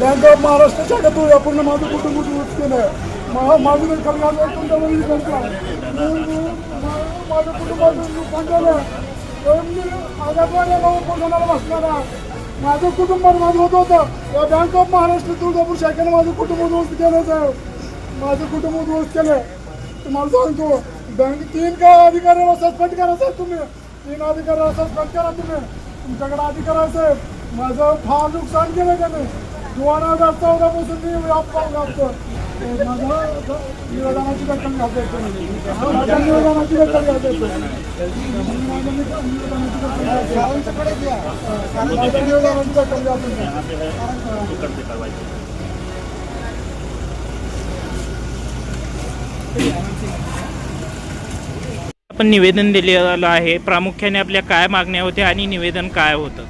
Bank of Maharashtra शाखा तुळजापूरनं माझं कुटुंब यूज केलं मा- माझं मी खरं तुमच्यामध्ये आहे. मी- माझं कुटुंबाचं नुकसान झालं तर मी आजारपणाला आहे. माझं कुटुंब माझं होत होतं. या बँक ऑफ महाराष्ट्र तुळजापूर शाखेनं माझं कुटुंब दुरुस्त केलं साहेब. माझं कुटुंब दुरुस्त केलं तुम्हाला सांगतो बँक तीन का अधिकाऱ्याला सस्पेंड करा साहेब तुम्ही. तीन अधिकाऱ्याला सस्पेंड करा तुम्ही. तुमच्याकडे अधिकार आहे साहेब. माझं फार नुकसान केलं त्याने. दोन जास्त होता पासून मी व्यापार लागतो माझ्या निवेदनाची दखल माझ्या निवेदनाची दखल माझ्या निवेदनाची दखल आपण निवेदन दिलेलं आहे. प्रामुख्याने आपल्या काय मागण्या होत्या आणि निवेदन काय होतं?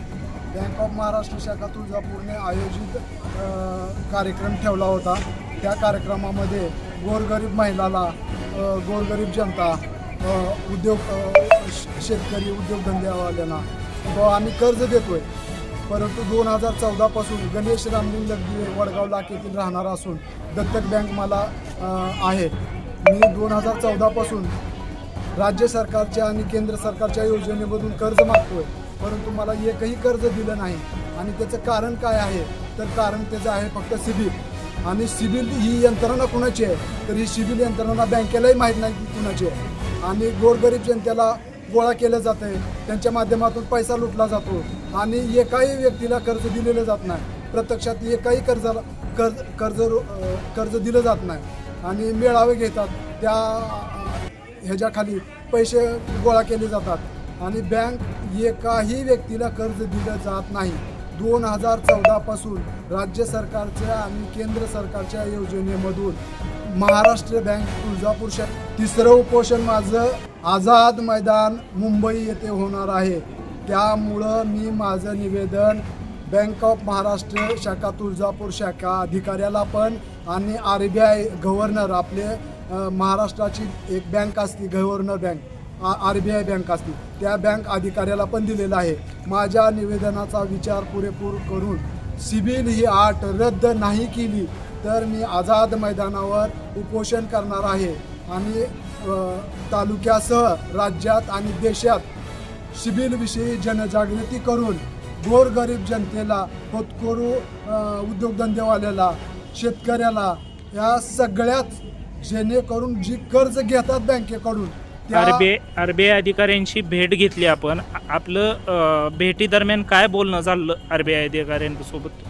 बँक ऑफ महाराष्ट्र शाखा तुळजापूरने आयोजित कार्यक्रम ठेवला होता. त्या कार्यक्रमामध्ये गोरगरीब महिलाला गोरगरीब जनता उद्योग श- शेतकरी उद्योगधंद्यावाल्यांना व आम्ही कर्ज देतोय. परंतु दोन हजार चौदापासून गणेश रामलिंग लग्ने वडगाव लाखेतील राहणार असून दत्तक बँक मला आहे. मी दोन हजार चौदापासून राज्य सरकारच्या आणि केंद्र सरकारच्या योजनेमधून कर्ज मागतोय. परंतु मला एकही कर्ज दिलं नाही. आणि त्याचं कारण काय आहे? तर कारण त्याचं आहे फक्त सिबिल. आणि सिबिल ही यंत्रणा कुणाची आहे? तर ही सिबिल यंत्रणा बँकेलाही माहीत नाही की कुणाची आहे. आणि गोरगरीब जनतेला गोळा केलं जात आहे त्यांच्या माध्यमातून पैसा लुटला जातो. आणि एकाही व्यक्तीला कर्ज दिलेलं जात नाही. प्रत्यक्षात एकाही कर्जाला कर्ज कर्ज कर्ज दिलं जात नाही. आणि मेळावे घेतात. त्या ह्याच्याखाली पैसे गोळा केले जातात. आणि बँक एकाही व्यक्तीला कर्ज दिलं जात नाही. दोन हजार चौदापासून राज्य सरकारच्या आणि केंद्र सरकारच्या योजनेमधून महाराष्ट्र बँक तुळजापूर शहर तिसरं उपोषण माझं आझाद मैदान मुंबई येथे होणार आहे. त्यामुळं मी माझं निवेदन बँक ऑफ महाराष्ट्र शाखा तुळजापूर शाखा अधिकाऱ्याला पण आणि आर बी आय गव्हर्नर आपले महाराष्ट्राची एक बँक असते governor bank. R B I bank असतील त्या बँक अधिकाऱ्याला पण दिलेलं आहे. माझ्या निवेदनाचा विचार पुरेपूर करून सिबिल ही आट रद्द नाही केली तर मी आझाद मैदानावर उपोषण करणार आहे. आणि तालुक्यासह राज्यात आणि देशात सिबिलविषयी जनजागृती करून गोरगरीब जनतेला होतकोरू उद्योगधंदेवाल्याला शेतकऱ्याला या सगळ्याच जेणेकरून जी कर्ज घेतात बँकेकडून आरबीआय आरबीआय अधिकाऱ्यांची भेट घेतली आपण. आपलं अं, भेटीदरम्यान काय बोलणं झालं आरबीआय अधिकाऱ्यांसोबत?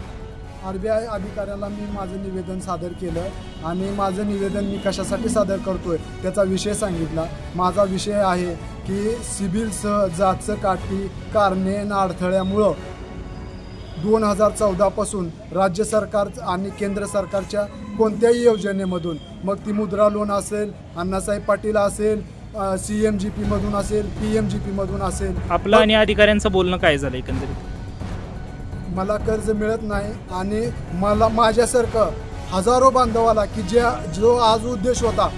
आर बी आय अधिकाऱ्याला मी माझं निवेदन सादर केलं आणि माझं निवेदन मी कशासाठी सादर करतोय त्याचा विषय सांगितला. माझा विषय आहे की सिबिलसह जातचं काठी कारणे अडथळ्यामुळं दोन हजार चौदापासून राज्य सरकार आणि केंद्र सरकारच्या कोणत्याही योजनेमधून मग ती मुद्रा लोन असेल अण्णासाहेब पाटील असेल सी एम जी पीमधून असेल पी एम जी पीमधून असेल. आपलं आणि अधिकाऱ्यांचं बोलणं काय झालं एकंदरीत? मला कर्ज मिळत नाही आणि मला माझ्यासारखं हजारो बांधवाला की ज्या जो आज उद्देश होता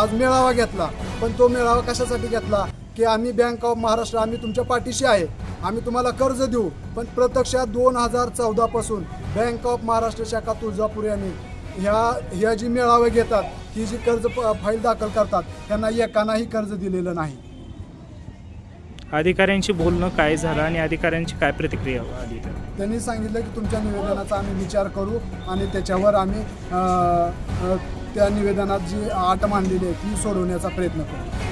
आज मेळावा घेतला पण तो मेळावा कशासाठी घेतला? की आम्ही बँक ऑफ महाराष्ट्र आम्ही तुमच्या पाठीशी आहे आम्ही तुम्हाला कर्ज देऊ पण प्रत्यक्षात दोन हजार चौदापासून बँक ऑफ महाराष्ट्र शाखा तुळजापूर यांनी ह्या ह्या जी मेळावे घेतात ही जी कर्ज प- फाईल दाखल करतात त्यांना एकानाही कर्ज दिलेलं नाही. अधिकाऱ्यांशी बोलणं काय झालं आणि अधिकाऱ्यांची काय प्रतिक्रिया आली त्यांनी सांगितलं की तुमच्या निवेदनाचा आम्ही विचार करू आणि त्याच्यावर आम्ही अ, अ, त्या निवेदनात जी आट मांडलेली आहे ती सोडवण्याचा प्रयत्न करू.